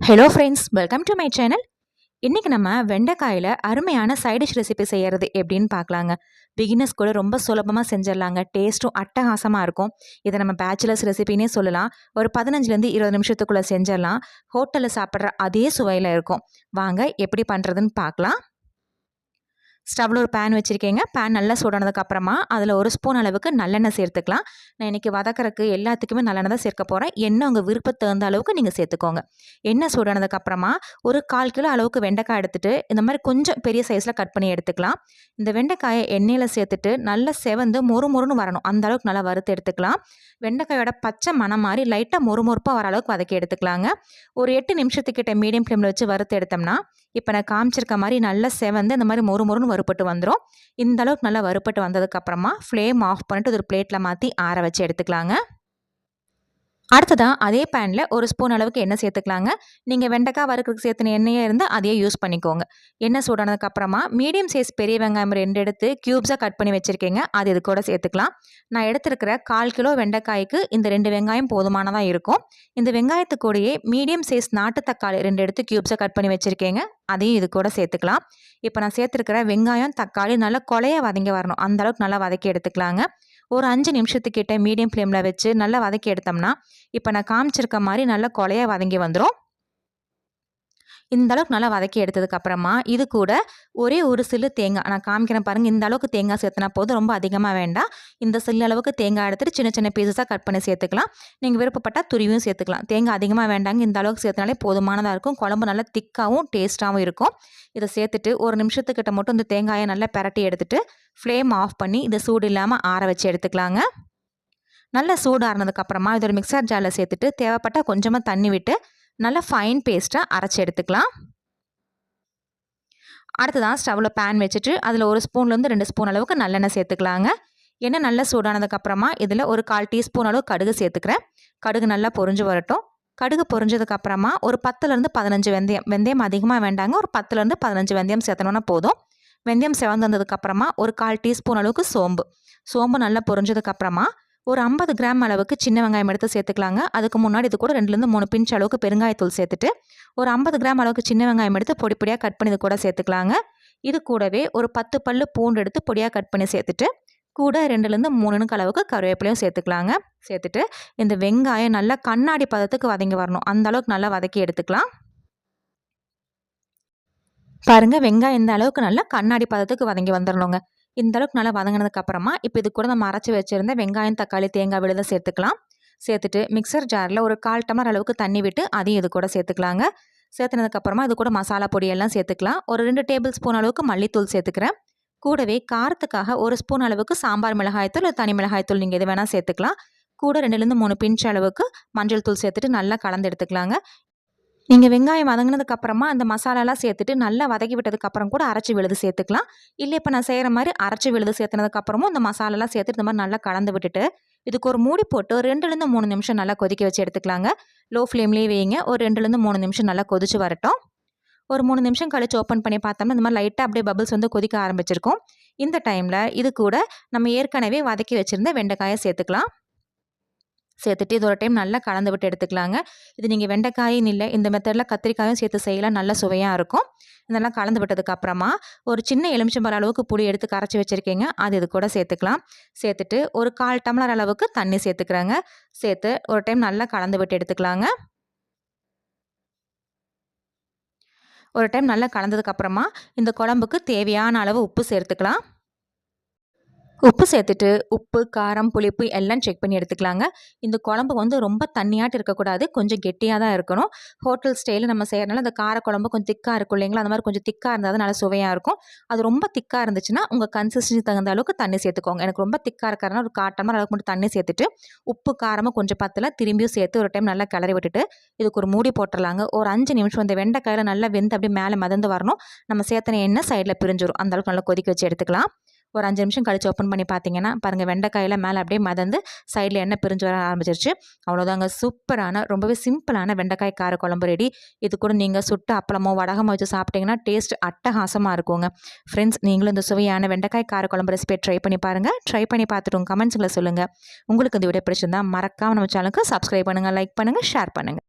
Hello friends welcome to my channel இன்றைக்கி நம்ம வெண்டைக்காயில் அருமையான சைடிஷ் ரெசிபி செய்கிறது எப்படின்னு பார்க்கலாங்க. பிகினர்ஸ் கூட ரொம்ப சுலபமாக செஞ்சிடலாங்க. டேஸ்ட்டும் அட்டகாசமாக இருக்கும். இதை நம்ம பேச்சுலர்ஸ் ரெசிபினே சொல்லலாம். ஒரு பதினஞ்சுலேருந்து இருபது நிமிஷத்துக்குள்ளே செஞ்சிடலாம். ஹோட்டலில் சாப்பிட்ற அதே சுவையில் இருக்கும். வாங்க எப்படி பண்ணுறதுன்னு பார்க்கலாம். ஸ்டவ்வில் ஒரு பேன் வச்சுருக்கீங்க. பேன் நல்லா சூடானதுக்கப்புறமா அதில் ஒரு ஸ்பூன் அளவுக்கு நல்லெண்ணெய் சேர்த்துக்கலாம். நான் இன்றைக்கி வதக்கறக்கு எல்லாத்துக்குமே நல்லெண்ணெய் தான் சேர்க்க போகிறேன் எண்ணெய் உங்கள் விருப்பத்தை தகுந்த அளவுக்கு நீங்கள் சேர்த்துக்கோங்க. எண்ணெய் சூடானதுக்கப்புறமா ஒரு கால் கிலோ அளவுக்கு வெண்டைக்காய் எடுத்துகிட்டு இந்த மாதிரி கொஞ்சம் பெரிய சைஸில் கட் பண்ணி எடுத்துக்கலாம். இந்த வெண்டைக்காயை எண்ணெயில் சேர்த்துட்டு நல்லா செவந்து மொறு மொறுன்னு வரணும். அந்த அளவுக்கு நல்லா வறுத்து எடுத்துக்கலாம். வெண்டைக்காயோட பச்சை மனம் மாதிரி லைட்டாக மொறு மொறுப்பாக வர அளவுக்கு வதக்கி எடுத்துக்கலாங்க. ஒரு எட்டு நிமிஷத்துக்கிட்ட மீடியம் ஃப்ளேமில் வச்சு வறுத்து எடுத்தோம்னா இப்போ நான் காமிச்சிருக்க மாதிரி நல்லா செவந்து இந்த மாதிரி மொறு மொறுன்னு வறுப்பட்டு வந்துடும் இந்த அளவுக்கு நல்லா வறுப்பட்டு வந்ததுக்கப்புறமா ஃப்ளேம் ஆஃப் பண்ணிட்டு ஒரு பிளேட்டில் மாற்றி ஆற வச்சு எடுத்துக்கலாங்க. அடுத்ததாக அதே பேனில் ஒரு ஸ்பூன் அளவுக்கு எண்ணெய் சேர்த்துக்கலாங்க. நீங்கள் வெண்டைக்காய் வறுக்கிறதுக்கு சேர்த்துன எண்ணெயே இருந்தால் அதையே யூஸ் பண்ணிக்கோங்க. எண்ணெய் சூடானதுக்கப்புறமா மீடியம் சைஸ் பெரிய வெங்காயம் ரெண்டு எடுத்து க்யூப்ஸாக கட் பண்ணி வச்சுருக்கீங்க. அது இது கூட சேர்த்துக்கலாம். நான் எடுத்துருக்கிற கால் கிலோ வெண்டைக்காய்க்கு இந்த ரெண்டு வெங்காயம் போதுமானதாக இருக்கும். இந்த வெங்காயத்து கூடயே மீடியம் சைஸ் நாட்டு தக்காளி ரெண்டு எடுத்து க்யூப்ஸாக கட் பண்ணி வச்சுருக்கீங்க. அதையும் இது கூட சேர்த்துக்கலாம். இப்போ நான் சேர்த்துருக்கிற வெங்காயம் தக்காளி நல்லா கொலையாக வதங்கி வரணும். அந்தளவுக்கு நல்லா வதக்கி எடுத்துக்கலாங்க. ஒரு அஞ்சு நிமிஷத்துக்கிட்ட மீடியம் ஃப்ளேமில் வச்சு நல்லா வதக்கி எடுத்தோம்னா இப்போ நான் காமிச்சிருக்க மாதிரி நல்லா கொலையாக வதங்கி வந்துடும் இந்த அளவுக்கு நல்லா வதக்கி எடுத்ததுக்கு அப்புறமா இது கூட ஒரே ஒரு சில்லு தேங்காய். நான் காமிக்கிறேன் பாருங்கள் இந்த அளவுக்கு தேங்காய் சேர்த்துனா போதும் ரொம்ப அதிகமாக வேண்டாம். இந்த சில்லு அளவுக்கு தேங்காய் எடுத்துகிட்டு சின்ன சின்ன பீசஸாக கட் பண்ணி சேர்த்துக்கலாம். நீங்கள் விருப்பப்பட்டால் துருவியும் சேர்த்துக்கலாம். தேங்காய் அதிகமாக வேண்டாங்க இந்த அளவுக்கு சேர்த்தனாலே போதுமானதாக இருக்கும். குழம்பு நல்லா திக்காகவும் டேஸ்ட்டாகவும் இருக்கும். இதை சேர்த்துட்டு ஒரு நிமிஷத்துக்கிட்ட மட்டும் இந்த தேங்காயை நல்லா பரட்டி எடுத்துகிட்டு ஃப்ளேம் ஆஃப் பண்ணி இதை சூடு இல்லாமல் ஆற வச்சு எடுத்துக்கலாங்க. நல்லா சூடு இதோட மிக்சர் ஜாரில் சேர்த்துட்டு தேவைப்பட்டால் கொஞ்சமாக தண்ணி விட்டு நல்லா ஃபைன் பேஸ்ட்டாக அரைச்சி எடுத்துக்கலாம். அடுத்ததான் ஸ்டவ்வில் பேன் வச்சுட்டு அதில் ஒரு ஸ்பூன்லேருந்து ரெண்டு ஸ்பூன் அளவுக்கு நல்லெண்ணெய் சேர்த்துக்கலாங்க. எண்ணெய் நல்லா சூடானதுக்கப்புறமா இதில் ஒரு கால் டீஸ்பூன் அளவு கடுகு சேர்த்துக்கிறேன். கடுகு நல்லா பொறிஞ்சு வரட்டும். கடுகு பொறிஞ்சதுக்கப்புறமா ஒரு பத்துலேருந்து பதினஞ்சு வெந்தயம் வெந்தயம் அதிகமாக வேண்டாங்க. ஒரு பத்துலேருந்து பதினஞ்சு வெந்தயம் சேர்த்தணுன்னா போதும். வெந்தயம் செவந்து வந்ததுக்கப்புறமா ஒரு கால் டீஸ்பூன் அளவுக்கு சோம்பு. சோம்பு நல்லா பொறிஞ்சதுக்கப்புறமா ஒரு ஐம்பது கிராம் அளவுக்கு சின்ன வெங்காயம் எடுத்து சேர்த்துக்கலாங்க. அதுக்கு முன்னாடி இது கூட ரெண்டுலேருந்து மூணு பிஞ்ச் அளவுக்கு பெருங்காயத்தூள் சேர்த்துட்டு ஒரு ஐம்பது கிராம் அளவுக்கு சின்ன வெங்காயம் எடுத்து பொடி பொடியாக கட் பண்ணி இது கூட சேர்த்துக்கலாங்க. இது கூடவே ஒரு பத்து பல்லு பூண்டு எடுத்து பொடியாக கட் பண்ணி சேர்த்துட்டு கூட ரெண்டுலேருந்து மூணுனுக்கு அளவுக்கு கருவேப்பிலையும் சேர்த்துக்கலாங்க. சேர்த்துட்டு இந்த வெங்காயம் நல்லா கண்ணாடி பதத்துக்கு வதங்கி வரணும். அந்த அளவுக்கு நல்லா வதக்கி எடுத்துக்கலாம். பாருங்கள் வெங்காயம் இந்த அளவுக்கு நல்லா கண்ணாடி பதத்துக்கு வதங்கி வந்துடணுங்க இந்த அளவுக்கு நல்லா வதங்கினதுக்கு அப்புறமா இப்போ இது கூட நம்ம அரைச்சி வச்சுருந்த வெங்காயம் தக்காளி தேங்காய் விழுத சேர்த்துக்கலாம். சேர்த்துட்டு மிக்சர் ஜாரில் ஒரு கால் டம்ளர் அளவுக்கு தண்ணி விட்டு அதையும் இது கூட சேர்த்துக்கலாங்க. சேர்த்துனதுக்கப்புறமா இது கூட மசாலா பொடியெல்லாம் சேர்த்துக்கலாம். ஒரு ரெண்டு டேபிள் ஸ்பூன் அளவுக்கு மல்லித்தூள் சேர்த்துக்கிறேன். கூடவே காரத்துக்காக ஒரு ஸ்பூன் அளவுக்கு சாம்பார் மிளகாய்த்தூள் தனி மிளகாய்த்தூள் நீங்கள் எது வேணால் சேர்த்துக்கலாம். கூட ரெண்டுலேருந்து மூணு பிஞ்ச் அளவுக்கு மஞ்சள் தூள் சேர்த்துட்டு நல்லா கலந்து எடுத்துக்கலாங்க. நீங்கள் வெங்காயம் வதங்கினதுக்கு அப்புறமா அந்த மசாலாலாம் சேர்த்துட்டு நல்லா வதக்கி விட்டதுக்கப்புறம் கூட அரைச்சி விழுது சேர்த்துக்கலாம். இல்லை இப்போ நான் செய்கிற மாதிரி அரைச்சி விழுது சேர்த்துனதுக்கப்புறமும் அந்த மசாலாலாம் சேர்த்துட்டு இந்த மாதிரி நல்லா கலந்து விட்டுட்டு இதுக்கு ஒரு மூடி போட்டு ரெண்டுலேருந்து மூணு நிமிஷம் நல்லா கொதிக்க வச்சு எடுத்துக்கலாங்க. லோ ஃப்ளேம்லேயே வைங்க. ஒரு ரெண்டுலேருந்து மூணு நிமிஷம் நல்லா கொதிச்சு வரட்டும். ஒரு மூணு நிமிஷம் கழிச்சு ஓப்பன் பண்ணி பார்த்தோம்னா இந்த மாதிரி லைட்டாக அப்படியே பபிள்ஸ் வந்து கொதிக்க ஆரம்பிச்சிருக்கும். இந்த டைமில் இது கூட நம்ம ஏற்கனவே வதக்கி வச்சுருந்த வெண்டைக்காயை சேர்த்துக்கலாம். சேர்த்துட்டு இது ஒரு டைம் நல்லா கலந்து விட்டு எடுத்துக்கலாங்க. இது நீங்கள் வெண்டைக்காயும் இல்லை இந்த மெத்தடில் கத்திரிக்காயும் சேர்த்து செய்யலாம். நல்ல சுவையாக இருக்கும். இதெல்லாம் கலந்து விட்டதுக்கப்புறமா ஒரு சின்ன எலுமிச்சம்பழ அளவுக்கு புளி எடுத்து கரைச்சி வச்சுருக்கீங்க. அது இது கூட சேர்த்துக்கலாம். சேர்த்துட்டு ஒரு கால் டம்ளர் அளவுக்கு தண்ணி சேர்த்துக்கிறாங்க. சேர்த்து ஒரு டைம் நல்லா கலந்து விட்டு எடுத்துக்கலாங்க. ஒரு டைம் நல்லா கலந்ததுக்கப்புறமா இந்த குழம்புக்கு தேவையான அளவு உப்பு சேர்த்துக்கலாம். உப்பு சேர்த்துட்டு உப்பு காரம் புளிப்பு எல்லாம் செக் பண்ணி எடுத்துக்கலாங்க. இந்த குழம்பு வந்து ரொம்ப தண்ணியாட்டு இருக்கக்கூடாது. கொஞ்சம் கெட்டியாக தான் இருக்கணும். ஹோட்டல் ஸ்டைலில் நம்ம செய்கிறனால அந்த கார குழம்பு கொஞ்சம் திக்காக இருக்கும் இல்லைங்களா? அந்த மாதிரி கொஞ்சம் திக்காக இருந்தால் தான் நல்லா சுவையாக இருக்கும். அது ரொம்ப திக்காக இருந்துச்சுன்னா உங்கள் கன்சிஸ்டன்சி தகுந்த அளவுக்கு தண்ணி சேர்த்துக்கோங்க. எனக்கு ரொம்ப திக்காக இருக்கிறனா ஒரு காட்டமாக அளவுக்கு மட்டும் தண்ணி சேர்த்துட்டு உப்பு காரமாக கொஞ்சம் பத்தில் திரும்பியும் சேர்த்து ஒரு டைம் நல்லா கிளறி விட்டுட்டு இதுக்கு ஒரு மூடி போட்டுடலாங்க ஒரு அஞ்சு நிமிஷம் இந்த வெண்டைக்காயில் நல்லா வெந்து அப்படியே மேலே மதந்து வரணும். நம்ம சேர்த்தன எண்ணெய் சைடில் பிரிஞ்சிடும் அந்தளவுக்கு நல்லா கொதிக்க வச்சு எடுத்துக்கலாம். ஒரு அஞ்சு நிமிஷம் கழித்து ஓப்பன் பண்ணி பார்த்தீங்கன்னா பாருங்கள் வெண்டைக்காயில் மேலே அப்படியே மதந்து சைடில் எண்ணெய் பிரிஞ்சு வர ஆரம்பிச்சிருச்சு. அவ்வளோதாங்க சூப்பரான ரொம்பவே சிம்பிளான வெண்டைக்காய் கார குழம்பு ரெடி இது கூட நீங்கள் சுட்டு அப்பளமோ வடகமோ வச்சு சாப்பிட்டீங்கன்னா டேஸ்ட் அட்டகாசமாக இருக்குங்க. ஃப்ரெண்ட்ஸ் நீங்களும் இந்த சுவையான வெண்டைக்காய் கார குழம்பு ரெசிபியை ட்ரை பண்ணி பாருங்கள் ட்ரை பண்ணி பார்த்துட்டு உங்கள் கமெண்ட்ஸில் சொல்லுங்கள் உங்களுக்கு இந்த வீடியோ பிடிச்சிருந்தா மறக்காமல் நம்ம சேனலுக்கு சப்ஸ்கிரைப் பண்ணுங்கள் லைக் பண்ணுங்கள் ஷேர் பண்ணுங்கள்